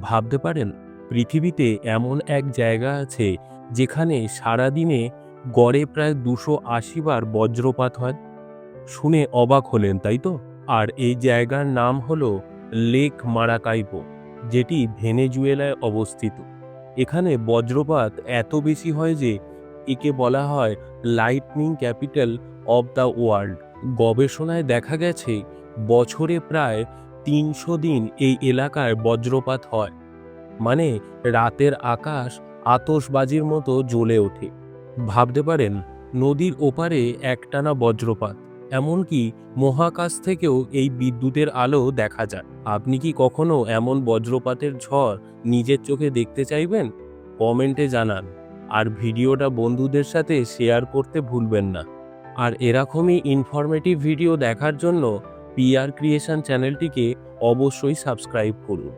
ভাবতে পারেন, পৃথিবীতে এমন এক জায়গা আছে যেখানে সারাদিনে গড়ে প্রায় দুশো আশি বার বজ্রপাত হয়। শুনে অবাক হলেন, তাই তো? আর এই জায়গার নাম হল লেক মারাকাইপো, যেটি ভেনেজুয়েলায় অবস্থিত। এখানে বজ্রপাত এত বেশি হয় যে একে বলা হয় lightning capital of the world গবেষণায় দেখা গেছে, বছরে প্রায় তিনশো দিন এই এলাকায় বজ্রপাত হয় মানে রাতের আকাশ আতশবাজির মতো জ্বলে ওঠে। ভাবতে পারেন, নদীর ওপারে একটানা বজ্রপাত, এমনকি মহাকাশ থেকেও এই বিদ্যুতের আলো দেখা যায়। আপনি কি কখনো এমন বজ্রপাতের ঝড় নিজের চোখে দেখতে চাইবেন? কমেন্টে জানান, আর ভিডিওটা বন্ধুদের সাথে শেয়ার করতে ভুলবেন না। আর এরকমই ইনফরমেটিভ ভিডিও দেখার জন্য পিআর ক্রিয়েশন চ্যানেলটিকে অবশ্যই সাবস্ক্রাইব করুন।